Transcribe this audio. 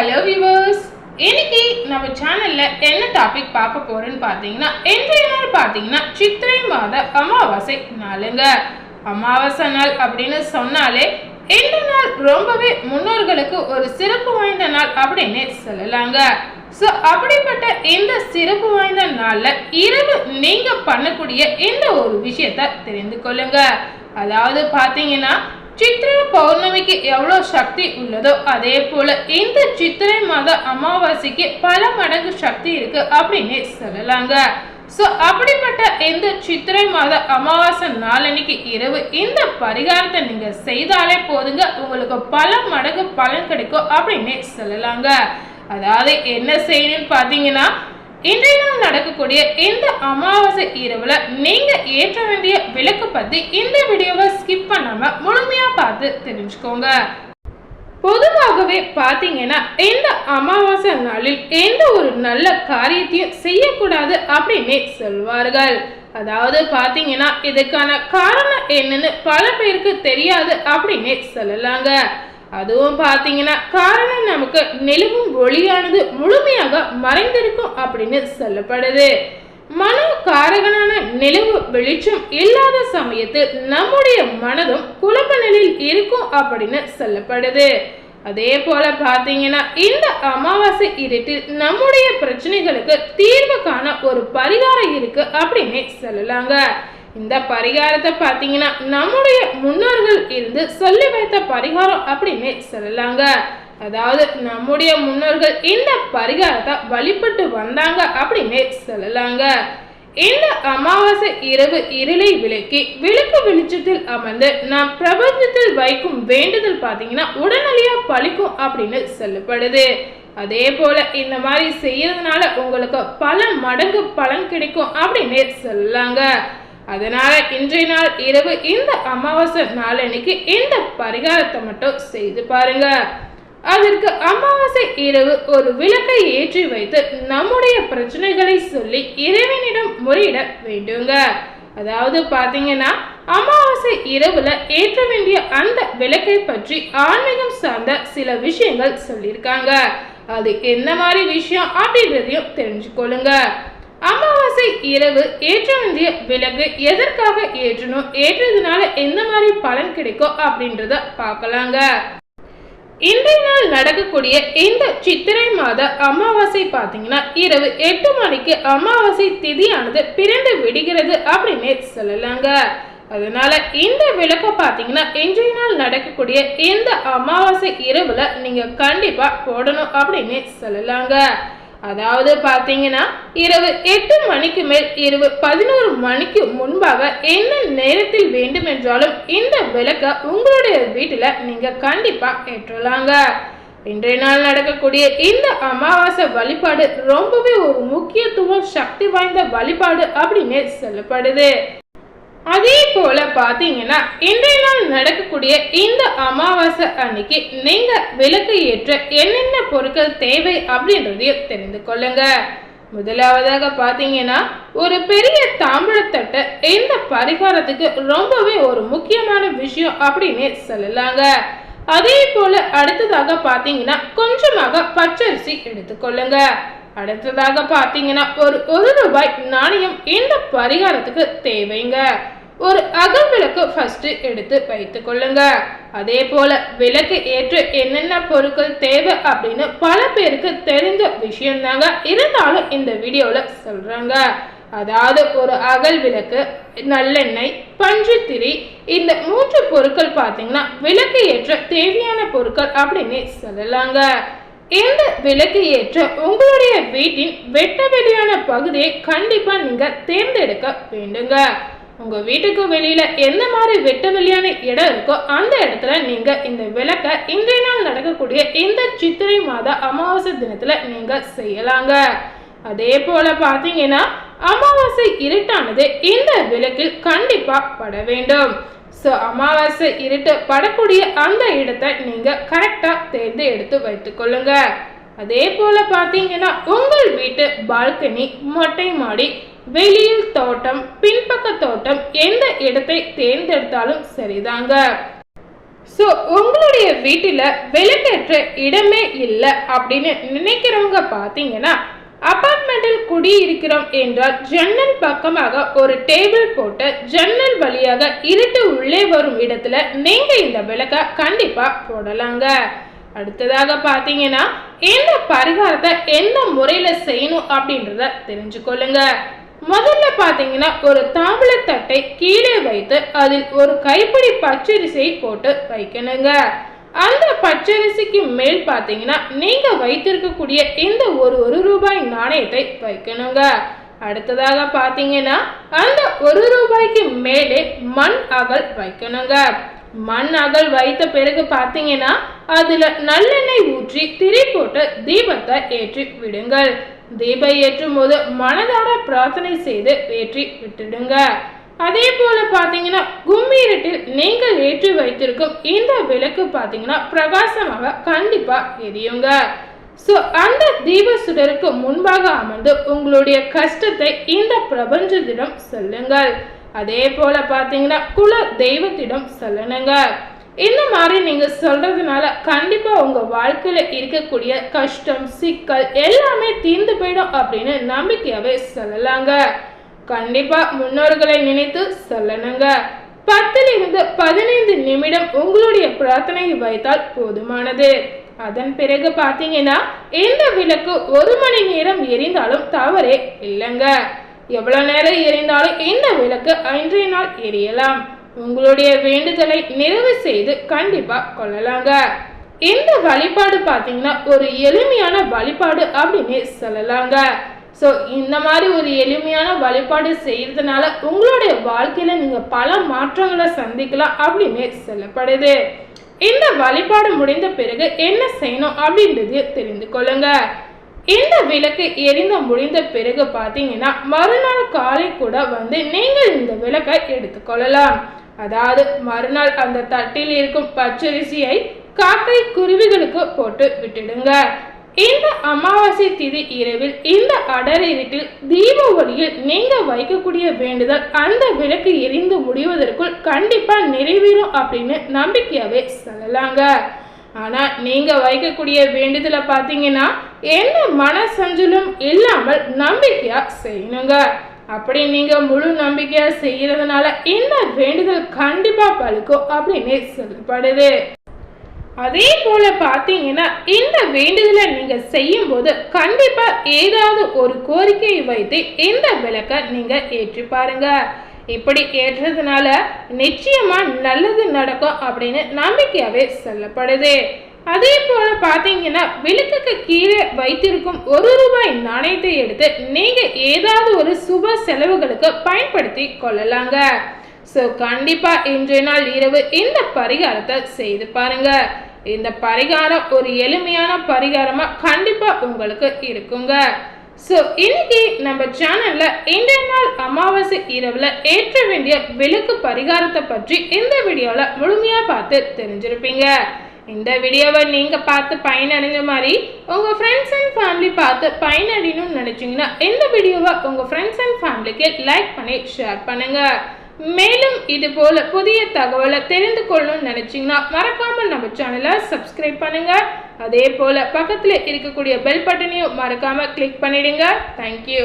Hello viewers இன்னைக்கு நம்ம சேனல்ல என்ன டாபிக் பார்க்க போறோம்னு பார்த்தீங்கன்னா இன்றைய நாள் பார்த்தீங்கன்னா சித்திரை மாத அமாவாசை நாளுங்க. அமாவாசை நாள் அப்படின்னு சொன்னாலே இந்த நாள் ரொம்பவே முன்னோர்களுக்கு ஒரு சிறப்பு வாய்ந்த நாள் அப்படின்னு சொல்லலாங்க. ஸோ அப்படிப்பட்ட இந்த சிறப்பு வாய்ந்த நாளில் இரவு நீங்கள் பண்ணக்கூடிய இந்த ஒரு விஷயத்த தெரிந்து கொள்ளுங்க. அதாவது பார்த்தீங்கன்னா சித்திரை பௌர்ணமிக்கு எவ்வளோ சக்தி உள்ளதோ அதே போல இந்த சித்திரை மாத அமாவாசைக்கு பல மடங்கு சக்தி இருக்கு அப்படின்னு சொல்லலாங்க. ஸோ அப்படிப்பட்ட இந்த சித்திரை மாத அமாவாசை நாளன்னைக்கு இரவு இந்த பரிகாரத்தை நீங்க செய்தாலே போதுங்க. உங்களுக்கு பல மடங்கு பலன் கிடைக்கும் அப்படின்னு சொல்லலாங்க. அதாவது என்ன செய்யணும்னு பார்த்தீங்கன்னா இன்றைய நாள் நடக்கக்கூடிய இந்த அமாவாசை இரவுல நீங்க ஏற்ற வேண்டிய விளக்கு பத்தி இந்த வீடியோவை ஸ்கிப் பண்ணாம முழுமையா பார்த்து தெரிஞ்சுக்கோங்க. பொதுவாகவே பார்த்தீங்கன்னா இந்த அமாவாசை நாளில் எந்த ஒரு நல்ல காரியத்தையும் செய்யக்கூடாது அப்படின்னே சொல்வார்கள். அதாவது பார்த்தீங்கன்னா இதுக்கான காரணம் என்னன்னு பல பேருக்கு தெரியாது அப்படின்னே சொல்லலாங்க. அதுவும் பார்த்தீங்கன்னா காரணம் நமக்கு நிலவும் ஒளியானது முழுமையாக மறைந்திருக்கும் அப்படின்னு சொல்லப்படுது. மனோ காரகனான நிலவு வெளிச்சம் இல்லாத சமயத்தில் நம்முடைய மனதும் குழப்ப நிலையில் இருக்கும் அப்படின்னு சொல்லப்படுது. அதே போல பார்த்தீங்கன்னா இந்த அமாவாசை இருட்டில் நம்முடைய பிரச்சனைகளுக்கு தீர்வு காண ஒரு பரிகாரம் இருக்கு அப்படின்னு சொல்லலாங்க. இந்த பரிகாரத்தை பார்த்தீங்கன்னா நம்முடைய முன்னோர்கள் இருந்து சொல்லி வைத்த பரிகாரம் அப்படின்னு சொல்லலாங்க. அதாவது நம்முடைய முன்னோர்கள் இந்த பரிகாரத்தை வழிபட்டு வந்தாங்க அப்படின்னு சொல்லலாங்க. இந்த அமாவாசை இரவு இருளை விளக்கி விளக்கு வெளிச்சத்தில் அமர்ந்து நாம் பிரபஞ்சத்தில் வைக்கும் வேண்டுதல் பார்த்தீங்கன்னா உடனடியா பழிக்கும் அப்படின்னு சொல்லப்படுது. அதே போல இந்த மாதிரி செய்யறதுனால உங்களுக்கு பல மடங்கு பலன் கிடைக்கும் அப்படின்னு சொல்லலாங்க. அதனால இன்றைய நாள் இரவு இந்த அமாவாசை நாளன்னைக்கு இந்த பரிகாரத்தை மட்டும் செய்து பாருங்க. அதற்கு அமாவாசை இரவு ஒரு விளக்கை ஏற்றி வைத்து நம்முடைய பிரச்சனைகளை சொல்லி இறைவனிடம் முறையிட வேண்டுங்க. அதாவது பார்த்தீங்கன்னா அமாவாசை இரவுல ஏற்ற வேண்டிய அந்த விளக்கை பற்றி ஆன்மீகம் சார்ந்த சில விஷயங்கள் சொல்லியிருக்காங்க. அது என்ன மாதிரி விஷயம் அப்படின்றதையும் தெரிஞ்சுக்கொள்ளுங்க. அமாவாசை இரவு ஏற்ற வேண்டிய விலகு எதற்காக ஏற்றணும் ஏற்றதுனால எந்த மாதிரி பலன் கிடைக்கும் அப்படின்றத பார்க்கலாங்க. இன்றைய நாள் நடக்கக்கூடிய இந்த சித்திரை மாத அமாவாசை பார்த்தீங்கன்னா இரவு எட்டு மணிக்கு அமாவாசை திதியானது பிறந்து விடுகிறது அப்படின்னு சொல்லலாங்க. அதனால இந்த விளக்க பார்த்தீங்கன்னா இன்றைய நாள் நடக்கக்கூடிய இந்த அமாவாசை இரவுல நீங்க கண்டிப்பா போடணும் அப்படின்னு சொல்லலாங்க. அதாவது பார்த்தீங்கன்னா இரவு எட்டு மணிக்கு மேல் இரவு பதினோரு மணிக்கு முன்பாக என்ன நேரத்தில் வேண்டுமென்றாலும் இந்த விளக்கை உங்களுடைய வீட்டில் நீங்கள் கண்டிப்பாக ஏற்றலாங்க. இன்றைய நாள் நடக்கக்கூடிய இந்த அமாவாசை வழிபாடு ரொம்பவே ஒரு முக்கியத்துவம் சக்தி வாய்ந்த வழிபாடு அப்படின்னு சொல்லப்படுது. அதே போல பாத்தீங்கன்னா இன்றைய நாள் நடக்கக்கூடிய இந்த அமாவாசை அன்னைக்கு நீங்க விளக்கு ஏற்ற என்னென்ன பொருட்கள் தேவை அப்படின்றதையும் தெரிந்து கொள்ளுங்க. முதலாவதாக பாத்தீங்கன்னா ஒரு பெரிய தாம்பழத்தட்டை இந்த பரிகாரத்துக்கு ரொம்பவே ஒரு முக்கியமான விஷயம் அப்படின்னு சொல்லலாங்க. அதே போல அடுத்ததாக பாத்தீங்கன்னா கொஞ்சமாக பச்சரிசி எடுத்துக்கொள்ளுங்க. அடுத்ததாக பார்த்தீங்கன்னா ஒரு ஒரு ரூபாய் நாணயம் இந்த பரிகாரத்துக்கு தேவைங்க. ஒரு அகல் விளக்கு ஃபர்ஸ்ட் எடுத்து வைத்து கொள்ளுங்க. அதே போல விளக்கு ஏற்ற என்னென்ன பொருட்கள் தேவை அப்படின்னு பல பேருக்கு தெரிஞ்ச விஷயம் தாங்க இருந்தாலும் இந்த வீடியோவில் சொல்றாங்க. அதாவது ஒரு அகல் விளக்கு நல்லெண்ணெய் பஞ்சுத்திரி இந்த மூன்று பொருட்கள் பார்த்தீங்கன்னா விளக்கு ஏற்ற தேவையான பொருட்கள் அப்படின்னு சொல்லலாங்க. இந்த விளக்கு ஏற்ற உங்களுடைய வீட்டின் வெட்ட வெளியான பகுதியை கண்டிப்பா நீங்க தேர்ந்தெடுக்க வேண்டுங்க. உங்க வீட்டுக்கு வெளியில எந்த மாதிரி வெட்ட வெளியான இடம் இருக்கோ அந்த இடத்துல நீங்க இந்த விளக்க இன்றைய நாள் நடக்கக்கூடிய இந்த சித்திரை மாத அமாவாசை தினத்துல நீங்க செய்யலாங்க. அதே போல பாத்தீங்கன்னா அமாவாசை இருட்டானது இந்த விளக்கில் கண்டிப்பா பட வேண்டும். ஸோ அமாவாசை இருட்டு படக்கூடிய அந்த இடத்தை நீங்கள் கரெக்டாக தேர்ந்து எடுத்து வைத்துக்கொள்ளுங்க அதே போல் பார்த்தீங்கன்னா உங்கள் வீட்டு பால்கனி மொட்டை மாடி வெளியில் தோட்டம் பின்பக்க தோட்டம் எந்த இடத்தை தேர்ந்தெடுத்தாலும் சரிதாங்க. ஸோ உங்களுடைய வீட்டில் விளக்கேற்ற இடமே இல்லை அப்படின்னு நினைக்கிறவங்க பார்த்தீங்கன்னா அபார்ட்மெண்டில் குடியிருக்கிறோம் என்றால் ஜன்னல் பக்கமாக ஒரு டேபிள் போட்டு ஜன்னல் வழியாக இருட்டு உள்ளே வரும் இடத்துல நீங்க இந்த விளக்க கண்டிப்பா போடலாங்க. அடுத்ததாக பார்த்தீங்கன்னா எந்த பரிகாரத்தை எந்த முறையில செய்யணும் அப்படின்றத தெரிஞ்சுக்கொள்ளுங்க. முதல்ல பார்த்தீங்கன்னா ஒரு தாம்பளத்தட்டை கீழே வைத்து அதில் ஒரு கைப்பிடி பச்சரிசியை போட்டு வைக்கணுங்க. அந்த பச்சரிசிக்கு மேல் பார்த்தீங்கன்னா நீங்கள் வைத்திருக்கக்கூடிய இந்த ஒரு ஒரு ரூபாய் நாணயத்தை வைக்கணுங்க. அடுத்ததாக பார்த்தீங்கன்னா அந்த ஒரு ரூபாய்க்கு மேலே மண் அகல் வைக்கணுங்க. மண் அகல் வைத்த பிறகு பார்த்தீங்கன்னா அதில் நல்லெண்ணெய் ஊற்றி திரி போட்டு தீபத்தை ஏற்றி விடுங்கள். தீபம் ஏற்றும் போது மனதார பிரார்த்தனை செய்து ஏற்றி விட்டுடுங்க. அதே போல பாத்தீங்கன்னா கும்மீரட்டில் நீங்கள் ஏற்றி வைத்திருக்கும் இந்த விளக்கு பாத்தீங்கன்னா பிரகாசமாக கண்டிப்பா எரியுங்க. ஸோ அந்த தீப சுடருக்கு முன்பாக அமர்ந்து உங்களுடைய கஷ்டத்தை இந்த பிரபஞ்சத்திடம் சொல்லுங்கள். அதே போல பாத்தீங்கன்னா குல தெய்வத்திடம் சொல்லணுங்க. இந்த மாதிரி நீங்க சொல்றதுனால கண்டிப்பா உங்க வாழ்க்கையில இருக்கக்கூடிய கஷ்டம் சிக்கல் எல்லாமே தீர்ந்து போயிடும் அப்படின்னு நம்பிக்கையாவே சொல்லலாங்க. கண்டிப்பா முன்னோர்களை நினைத்து சொல்லணுங்க. பத்திலிருந்து பதினைந்து நிமிடம் உங்களுடைய பிரார்த்தனையை வைத்தால் போதுமானது. அதன் பிறகு பார்த்தீங்கன்னா இந்த விளக்கு ஒரு மணி நேரம் எரிந்தாலும் தவறே இல்லைங்க. எவ்வளவு நேரம் எரிந்தாலும் இந்த விளக்கு அன்றைய நாள் எரியலாம். உங்களுடைய வேண்டுதலை நிறைவு செய்து கண்டிப்பா கொள்ளலாங்க. இந்த வழிபாடு பார்த்தீங்கன்னா ஒரு எளிமையான வழிபாடு அப்படின்னு சொல்லலாங்க. ஸோ இந்த மாதிரி ஒரு எளிமையான வழிபாடு செய்கிறதுனால உங்களுடைய வாழ்க்கையில் நீங்கள் பல மாற்றங்களை சந்திக்கலாம் அப்படின்னு சொல்லப்படுது. இந்த வழிபாடு முடிந்த பிறகு என்ன செய்யணும் அப்படின்றது தெரிந்து கொள்ளுங்க. இந்த விளக்கு எரிந்து முடிந்த பிறகு பார்த்தீங்கன்னா மறுநாள் காலை கூட வந்து நீங்கள் இந்த விளக்கை எடுத்துக்கொள்ளலாம் அதாவது மறுநாள் அந்த தட்டில் இருக்கும் பச்சரிசியை காக்கை குருவிகளுக்கு போட்டு விட்டுடுங்க. இந்த அமாவாசை திதி இரவில் இந்த அடர் தீப ஒளியில் நீங்க வைக்கக்கூடிய வேண்டுதல் அந்த விளக்கு எரிந்து முடிவதற்குள் கண்டிப்பா நிறைவேறும் அப்படின்னு நம்பிக்கையாவே சொல்லலாங்க. ஆனா நீங்க வைக்கக்கூடிய வேண்டுதலை பார்த்தீங்கன்னா எந்த மன சஞ்சலம் இல்லாமல் நம்பிக்கையா செய்யணுங்க. அப்படி நீங்க முழு நம்பிக்கையா செய்யறதுனால இந்த வேண்டுதல் கண்டிப்பா பழுக்கும் அப்படின்னு சொல்லப்படுது. அதே போல பார்த்தீங்கன்னா இந்த வேண்டுதலை நீங்க செய்யும் போது கண்டிப்பா ஏதாவது ஒரு கோரிக்கையை வைத்து இந்த விளக்க நீங்க ஏற்றி பாருங்க. இப்படி ஏற்றதுனால நிச்சயமா நல்லது நடக்கும் அப்படின்னு நம்பிக்கையாவே சொல்லப்படுது. அதே போல பார்த்தீங்கன்னா விளக்குக்கு கீழே வைத்திருக்கும் ஒரு ரூபாய் நாணயத்தை எடுத்து நீங்க ஏதாவது ஒரு சுப செலவுகளுக்கு பயன்படுத்தி கொள்ளலாங்க. ஸோ கண்டிப்பா இன்றைய நாள் இரவு இந்த பரிகாரத்தை செய்து பாருங்க. இந்த பரிகாரம் ஒரு எளிமையான பரிகாரமாக கண்டிப்பாக உங்களுக்கு இருக்குங்க. ஸோ இன்னைக்கு நம்ம சேனலில் இன்றைய நாள் அமாவாசை இரவில் ஏற்ற வேண்டிய விளக்கு பரிகாரத்தை பற்றி இந்த வீடியோவில் முழுமையாக பார்த்து தெரிஞ்சிருப்பீங்க. இந்த வீடியோவை நீங்கள் பார்த்து பயனடைஞ்ச மாதிரி உங்கள் ஃப்ரெண்ட்ஸ் அண்ட் ஃபேமிலி பார்த்து பயனடையணும்னு நினச்சிங்கன்னா இந்த வீடியோவை உங்கள் ஃப்ரெண்ட்ஸ் அண்ட் ஃபேமிலிக்கு லைக் பண்ணி ஷேர் பண்ணுங்கள் மேலும் இது போல புதிய தகவலை தெரிந்து கொள்ளணும்னு நினைச்சிங்கன்னா மறக்காம நம்ம சேனலை சப்ஸ்கிரைப் பண்ணுங்க. அதே போல பக்கத்தில் இருக்கக்கூடிய பெல் பட்டனையும் மறக்காம கிளிக் பண்ணிடுங்க. தேங்க்யூ